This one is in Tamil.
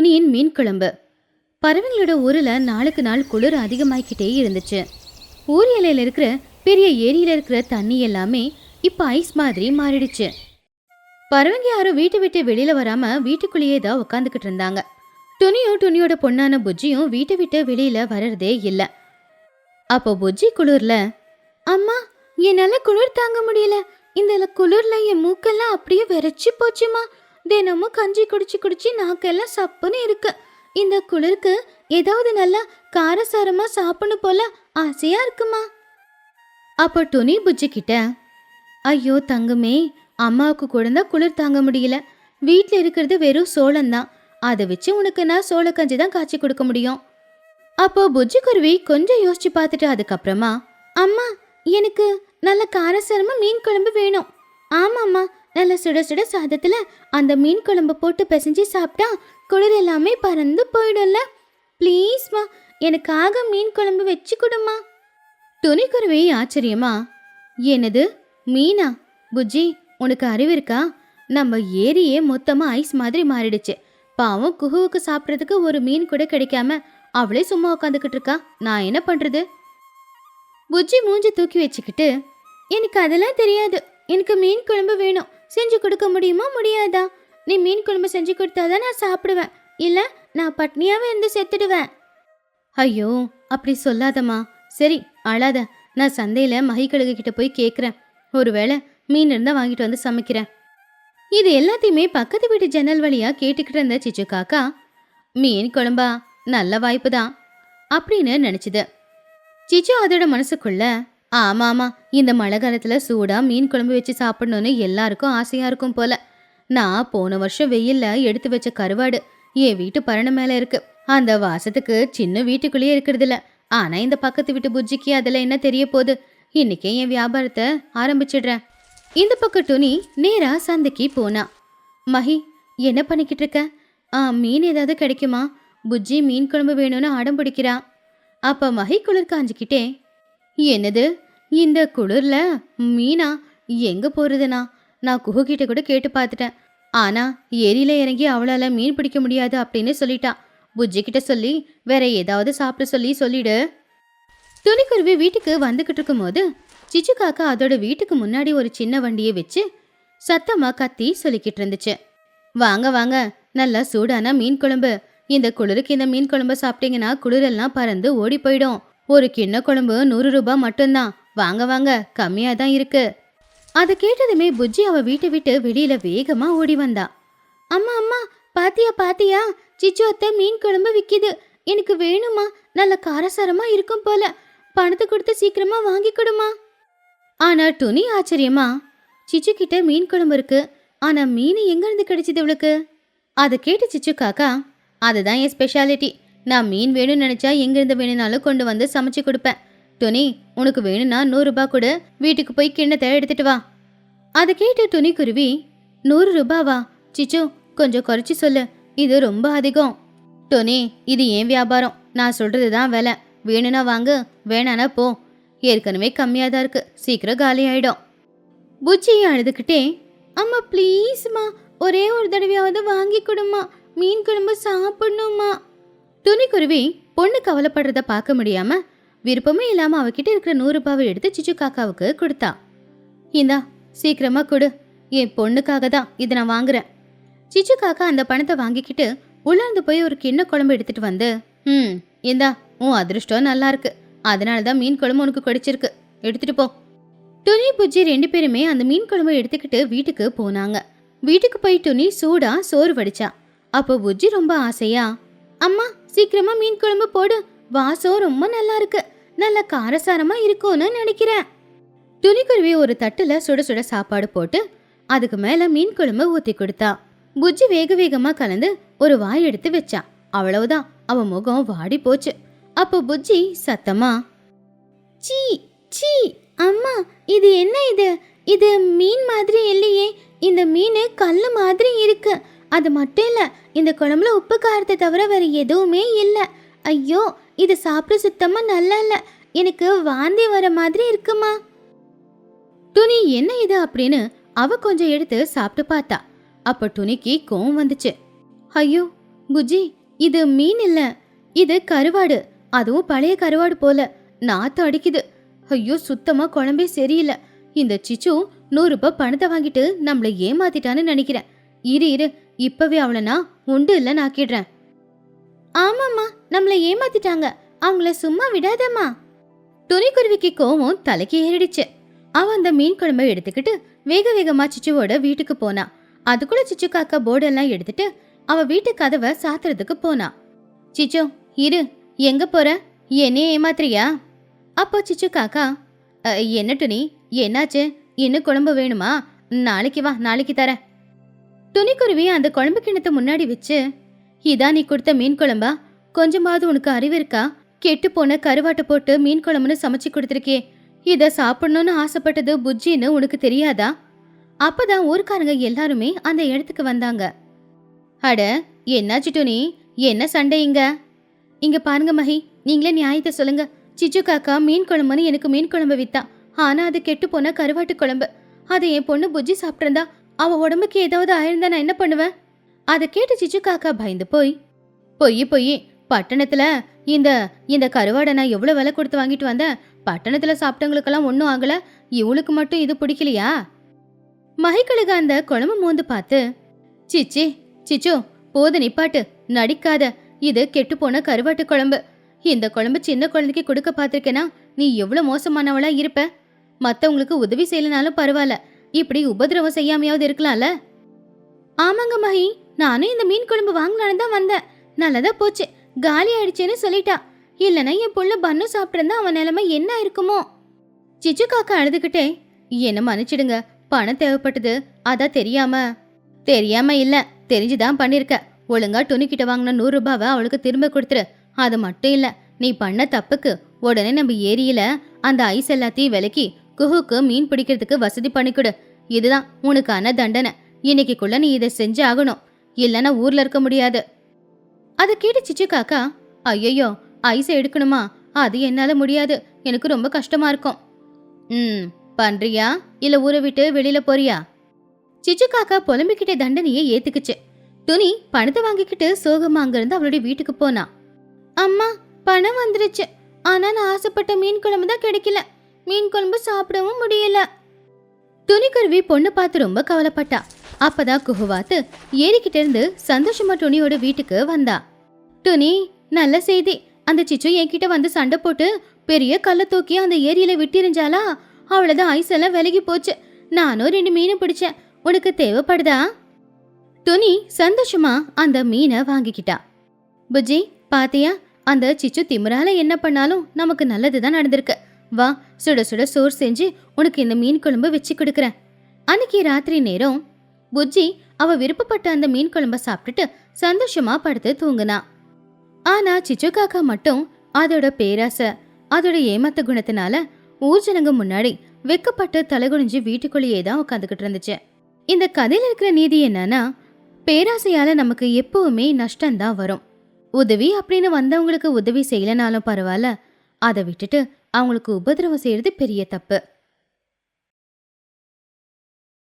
துணியின் மீன் குழம்பு பறவைங்களோட ஊரில் நாளுக்கு நாள் குளிர் அதிகமாகிக்கிட்டே இருந்துச்சு. ஊர் எல்லையில் இருக்கிற பெரிய ஏரியில் இருக்கிற தண்ணி எல்லாமே இப்போ ஐஸ் மாதிரி மாறிடுச்சு. பறவைங்க யாரும் வீட்டை விட்டு வெளியில வராம வீட்டுக்குள்ளேயே தான் உட்காந்துக்கிட்டு இருந்தாங்க. துணியும் துணியோட பொண்ணான புஜ்ஜியும் வீட்டை விட்டு வெளியில வர்றதே இல்ல. அப்போ புஜ்ஜி குளிர்ல அம்மா என்னால குளிர் தாங்க முடியல. இந்த குளிர்ல என் மூக்கெல்லாம் அப்படியே விரைச்சு போச்சுமா. தினமும் கஞ்சி குடிச்சு குடிச்சு நாக்கெல்லாம் சப்புன்னு இருக்கு. இந்த குளிருக்கு ஏதாவது நல்லா காரசாரமா சாப்பிடணும் போல ஆசையா இருக்குமா? அப்போ துணி புஜ்ஜிக்கிட்ட ஐயோ தங்கமே அம்மாவுக்கு கூட குளிர் தாங்க முடியல. வீட்டில் இருக்கிறது வெறும் சோளம்தான். அதை வச்சு உனக்கு நான் சோளக்கஞ்சி தான் காய்ச்சி கொடுக்க முடியும். அப்போ புஜ்ஜி குருவி கொஞ்சம் யோசிச்சு பார்த்துட்டு அதுக்கப்புறமா அம்மா எனக்கு நல்ல காரசாரமா மீன் குழம்பு வேணும். ஆமாம்மா நல்ல சுட சுட சாதத்துல அந்த மீன் குழம்பு போட்டு பிசைஞ்சு சாப்பிட்டா குளிர் எல்லாமே பறந்து போயிடும்ல. ப்ளீஸ்மா எனக்காக மீன் குழம்பு வச்சு கொடுமா. துணிக்குருவி ஆச்சரியமா என்னது மீனா? புஜ்ஜி உனக்கு அறிவு இருக்கா? நம்ம ஏரியே மொத்தமா ஐஸ் மாதிரி மாறிடுச்சு. பாவம் குஹுவுக்கு சாப்பிட்றதுக்கு ஒரு மீன் கூட கிடைக்காம அவளே சும்மா உட்காந்துக்கிட்டு இருக்கா. நான் என்ன பண்றது? புஜ்ஜி மூஞ்சி தூக்கி வச்சுக்கிட்டு எனக்கு அதெல்லாம் தெரியாது. எனக்கு மீன் குழம்பு வேணும். செஞ்சு கொடுக்க முடியுமா முடியாதா? நீ மீன் குழம்பு செஞ்சு கொடுத்தாதான் நான் சாப்பிடுவேன். இல்ல நான் பட்னியாவே இருந்து செத்துடுவேன். ஐயோ அப்படி சொல்லாதம்மா. சரி அழாத. நான் சந்தையில மகிக்கழுகு கிட்ட போய் கேட்குறேன் ஒருவேளை மீன் இருந்தா வாங்கிட்டு வந்து சமைக்கிறேன். இது எல்லாத்தையுமே பக்கத்து வீட்டு ஜன்னல் வழியா கேட்டுக்கிட்டு இருந்த சிச்சு காக்கா மீன் குழம்பா? நல்ல வாய்ப்பு தான் அப்படின்னு நினச்சிது. சிச்சு அதோட மனசுக்குள்ள ஆமா ஆமா இந்த மழை காலத்தில் சூடாக மீன் குழம்பு வச்சு சாப்பிடணும்னு எல்லாருக்கும் ஆசையாக இருக்கும் போல. நான் போன வருஷம் வெயிலில் எடுத்து வச்ச கருவாடு என் வீட்டு பரண மேலே இருக்கு. அந்த வாசத்துக்கு சின்ன வீட்டுக்குள்ளேயே இருக்கிறதில்ல. ஆனால் இந்த பக்கத்து வீட்டு புஜ்ஜிக்கு அதில் என்ன தெரிய போகுது? இன்னைக்கே என் வியாபாரத்தை ஆரம்பிச்சிடுறேன். இந்த பக்கம் துணி நேராக சந்தைக்கு போனா. மஹி என்ன பண்ணிக்கிட்டு இருக்க? ஆ மீன் ஏதாவது கிடைக்குமா? புஜ்ஜி மீன் குழம்பு வேணும்னு அடம் பிடிக்கிறா. அப்போ மஹி குளிர் காஞ்சிக்கிட்டே என்னது? இந்த குளிர்ல மீனா எங்க போறதுனா? நான் குகுகிட்ட கூட கேட்டு பார்த்துட்டேன் ஆனா ஏரியில இறங்கி அவளால மீன் பிடிக்க முடியாது அப்படின்னு சொல்லிட்டா. புஜ்ஜி கிட்ட சொல்லி வேற ஏதாவது சாப்பிட சொல்லி சொல்லிடு. துணிக்குருவி வீட்டுக்கு வந்துகிட்டு இருக்கும்போது சிச்சு காக்கா அதோட வீட்டுக்கு முன்னாடி ஒரு சின்ன வண்டியை வச்சு சத்தமா கத்தி சொல்லிக்கிட்டு இருந்துச்சு. வாங்க வாங்க நல்லா சூடான மீன் குழம்பு. இந்த குளிருக்கு இந்த மீன் குழம்பு சாப்பிட்டீங்கன்னா குளிரெல்லாம் பறந்து ஓடி போயிடும். ஒரு கிண்ண குழம்பு நூறு ரூபாய் மட்டும்தான். வாங்க வாங்க கம்மியா தான் இருக்கு. அதை கேட்டதுமே புஜ்ஜி அவ வீட்டை விட்டு வெளியில வேகமா ஓடி வந்தா. அம்மா அம்மா பாத்தியா பாத்தியா சிச்சு அத்தை மீன் குழம்பு விக்குது. எனக்கு வேணுமா? நல்ல காரசாரமா இருக்கும் போல. பணத்தை கொடுத்து சீக்கிரமா வாங்கி கொடுமா. ஆனா துணி ஆச்சரியமா. சிச்சு கிட்ட மீன் குழம்பு இருக்கு. ஆனா மீன் எங்க இருந்து கிடைச்சது இவளுக்கு? அதை கேட்டு சிச்சு காக்கா அதுதான் என் ஸ்பெஷாலிட்டி நான் மீன் வேணும்னு நினைச்சா எங்கேருந்து வேணும்னாலும் கொண்டு வந்து சமைச்சு கொடுப்பேன். துணி உனக்கு வேணும்னா நூறுரூபா கூட. கொடு வீட்டுக்கு போய் கிண்ணத்தை எடுத்துட்டு வா. அதை கேட்டு துணி குருவி நூறு ரூபாவா? சிச்சு கொஞ்சம் குறைச்சி சொல்லு. இது ரொம்ப அதிகம். டொனி இது ஏன் வியாபாரம்? நான் சொல்றது தான் விலை. வேணும்னா வாங்கு வேணானா போ. ஏற்கனவே கம்மியாக தான் இருக்கு. சீக்கிரம் காலி ஆயிடும். புச்சி அழுதுகிட்டே அம்மா ப்ளீஸ்மா ஒரே ஒரு தடவையாவது வாங்கி கொடுமா. மீன் குழம்பு சாப்பிடணுமா? துணிக்குருவி பொண்ணு கவலைப்படுறத பார்க்க முடியாம விருப்பமே இல்லாம அவகிட்ட இருக்கிற நூறு ரூபாவை எடுத்து சிச்சு காக்காவுக்கு கொடுத்தா. இந்தா சீக்கிரமா கொடு. என் பொண்ணுக்காக தான் இதை நான் வாங்குறேன். சிச்சு காக்கா அந்த பணத்தை வாங்கிக்கிட்டு உள்ளார்ந்து போய் ஒரு கிண்ண குழம்பு எடுத்துட்டு வந்து ம் இந்தா உன் அதிர்ஷ்டம் நல்லா இருக்கு. அதனால தான் மீன் குழம்பு உனக்கு கொடிச்சிருக்கு. எடுத்துட்டு போ. துணி புஜ்ஜி ரெண்டு பேருமே அந்த மீன் குழம்பை எடுத்துக்கிட்டு வீட்டுக்கு போனாங்க. வீட்டுக்கு போய் துணி சூடா சோறு வடிச்சா. அப்போ புஜ்ஜி ரொம்ப ஆசையா அம்மா சீக்கிரமா மீன் குழம்பு போடு. வாசம் ரொம்ப நல்லா இருக்கு நல்ல காரசாரமா இருக்கும்னு நினைக்கிறேன். துணிக்குருவி ஒரு தட்டுல சுட சுட சாப்பாடு போட்டு அதுக்கு மேல மீன் குழம்பு ஊத்தி கொடுத்தா. புஜ்ஜி வேக வேகமா கலந்து ஒரு வாய் எடுத்து வச்சா. அவ்வளவுதான். அவ முகம் வாடி போச்சு. அப்போ புஜ்ஜி சத்தமா சீ சீ அம்மா இது என்ன இது? இது மீன் மாதிரி இல்லையே. இந்த மீன் கல்லு மாதிரி இருக்கு. அது மட்டும் இல்லை இந்த குழம்புல உப்பு காரத்தை தவிர வேற எதுவுமே இல்லை. ஐயோ இது சாப்பிட சுத்தமாக நல்லா இல்லை. எனக்கு வாந்தி வர மாதிரி இருக்குமா? துணி என்ன இது அப்படின்னு அவ கொஞ்சம் எடுத்து சாப்பிட்டு பார்த்தா. அப்போ துணிக்கு கோவம் வந்துச்சு. ஐயோ குஜி இது மீன் இல்லை. இது கருவாடு. அதுவும் பழைய கருவாடு போல. நாத்தம் அடிக்குது. ஐயோ சுத்தமாக குழம்பே சரியில்லை. இந்த சிச்சு நூறுரூபா பணத்தை வாங்கிட்டு நம்மள ஏமாத்திட்டான்னு நினைக்கிறேன். இரு இரு. இப்பவே அவளை நான் உண்டு இல்லைன்னு ஆக்கிடுறேன். ஆமாம்மா நம்மளை ஏமாத்திட்டாங்க. அவங்கள சும்மா விடாதம்மா. துணிக்குருவிக்கு கோவம் தலைக்கு ஏறிடுச்சு. அவன் அந்த மீன் குழம்பை எடுத்துக்கிட்டு வேக வேகமா சிச்சுவோட வீட்டுக்கு போனா. அதுக்குள்ள சிச்சு காக்கா போர்டெல்லாம் எடுத்துட்டு அவ வீட்டு கதவை சாத்துறதுக்கு போனா. சிச்சு இரு. எங்க போற? என்னைய ஏமாத்துறியா? அப்போ சிச்சு காக்கா என்ன துணி? என்னாச்சு? இன்னும் குழம்பு வேணுமா? நாளைக்கு வா நாளைக்கு தரேன். துணிக்குருவி அந்த குழம்பு கிணத்தை முன்னாடி வச்சு இதான் நீ கொடுத்த மீன் குழம்பா? கொஞ்சமாவது உனக்கு அறிவு இருக்கா? கெட்டு போன கருவாட்டை போட்டு மீன் குழம்புன்னு சமைச்சு கொடுத்துருக்கே. இத சாப்பிடணும்னு ஆசைப்பட்டது புஜ்ஜின்னு உனக்கு தெரியாதா? அப்பதான் ஊர்க்காரங்க எல்லாருமே அந்த இடத்துக்கு வந்தாங்க. அட என்னாச்சு டுனி என்ன சண்டை இங்க? இங்க பாருங்க மஹி நீங்களே நியாயத்தை சொல்லுங்க. சிச்சு காக்கா மீன் குழம்புன்னு எனக்கு மீன் குழம்பு வித்தா. ஆனா அது கெட்டு போன கருவாட்டு குழம்பு. அதை என் பொண்ணு புஜ்ஜி சாப்பிட்டிருந்தா அவ உடம்புக்கு ஏதாவது ஆயிருந்தா நான் என்ன பண்ணுவேன் அதை கேட்டு சிச்சு காக்கா பயந்து போய். பொய் பொய். பட்டணத்துல இந்த இந்த கருவாடை நான் எவ்வளவு விலை கொடுத்து வாங்கிட்டு வந்தேன்? பட்டணத்துல சாப்பிட்டவங்களுக்கெல்லாம் ஒன்றும் ஆகல. இவளுக்கு மட்டும் இது பிடிக்கலையா? மகிக்கழுக அந்த குழம்பு மோந்து பார்த்து சிச்சி சிச்சு போது நிப்பாட்டு. நடிக்காத. இது கெட்டுப்போன கருவாட்டு குழம்பு. இந்த குழம்பு சின்ன குழந்தைக்கு கொடுக்க பார்த்துருக்கேனா? நீ எவ்வளவு மோசமானவளா இருப்ப. மத்தவங்களுக்கு உதவி செய்யலனாலும் பரவாயில்ல. இப்படி உபதிரவம் செய்யாமையாவது இருக்கலாம்ல? ஆமாங்க மஹி நானும் இந்த மீன் குழம்பு வாங்கினான்னு தான் வந்தேன். நல்லதா போச்சு. காலி ஆயிடுச்சேன்னு சொல்லிட்டா. இல்லைன்னா என் புள்ள பண்ணு சாப்பிட்டிருந்தா அவன் நிலைமை என்ன இருக்குமோ? சிச்சு காக்கா அழுதுகிட்டே என்ன மன்னிச்சிடுங்க. பணம் தேவைப்பட்டது. அதான் தெரியாம. தெரியாம இல்ல. தெரிஞ்சுதான் பண்ணிருக்க. ஒழுங்கா துணிக்கிட்ட வாங்கின நூறு ரூபாவை அவளுக்கு திரும்ப கொடுத்துரு. அது மட்டும் இல்ல. நீ பண்ண தப்புக்கு உடனே நம்ம ஏரியில அந்த ஐஸ் எல்லாத்தையும் விலக்கி குஹுக்கு மீன் பிடிக்கிறதுக்கு வசதி பண்ணிக்கொடு. இதுதான் உனக்கான தண்டனை. இன்னைக்குள்ள நீ இதை செஞ்சு ஆகணும். இல்லைன்னா ஊர்ல இருக்க முடியாது. அதை கேட்டு சிச்சு காக்கா ஐயோ ஐஸை எடுக்கணுமா? அது என்னால முடியாது. எனக்கு ரொம்ப கஷ்டமா இருக்கும். ம் பண்றியா? இல்ல ஊரை விட்டு வெளியில போறியா? சிச்சு காக்கா புலம்பிக்கிட்ட தண்டனையை ஏத்துக்குச்சு. துணி பணத்தை வாங்கிக்கிட்டு சோகமா அங்கிருந்து அவளுடைய வீட்டுக்கு போனா. அம்மா பணம் வந்துருச்சு. ஆனா நான் ஆசைப்பட்ட மீன் குழம்பு தான் கிடைக்கல. மீன் குழம்பு சாப்பிடவும் முடியல. துணிக்குருவி பொண்ணு பார்த்து ரொம்ப கவலைப்பட்டா. அப்பதான் குஹுவாத்து ஏறிக்கிட்ட இருந்து சந்தோஷமா துணியோட வீட்டுக்கு வந்தா. துணி நல்ல செய்தி. அந்த சிச்சு என்கிட்ட வந்து சண்டை போட்டு பெரிய கல்லை தூக்கி அந்த ஏரியில விட்டிருந்தாளா? அவ்வளவுதான் ஐஸ் எல்லாம் விலகி போச்சு. நானும் ரெண்டு மீன் பிடிச்சேன். உனக்கு தேவைப்படுதா? துணி சந்தோஷமா அந்த மீனை வாங்கிக்கிட்டா. புஜ்ஜி பாத்தியா? அந்த சிச்சு திமுறால என்ன பண்ணாலும் நமக்கு நல்லதுதான் நடந்திருக்கு. வா சுட சுட சோறு செஞ்சு உனக்கு இந்த மீன் குழம்பு வச்சு கொடுக்குறேன். அன்னைக்கு ராத்திரி நேரம் புஜ்ஜி அவ விருப்பப்பட்ட அந்த மீன் குழம்ப சாப்பிட்டுட்டு சந்தோஷமா படுத்து தூங்குனா. ஆனா சிச்சு காக்கா மட்டும் அதோட பேராசை அதோட ஏமாத்த குணத்தினால ஊர் ஜனங்க முன்னாடி வெக்கப்பட்டு தலைகுனிஞ்சு வீட்டுக்குள்ளேயே தான் உட்காந்துக்கிட்டு இருந்துச்சு. இந்த கதையில இருக்கிற நீதி என்னன்னா பேராசையால நமக்கு எப்பவுமே நஷ்டம்தான் வரும். உதவி அப்படின்னு வந்தவங்களுக்கு உதவி செய்யலனாலும் பரவாயில்ல அதை விட்டுட்டு அவங்களுக்கு உபதிரவம் செய்யறது பெரிய தப்பு.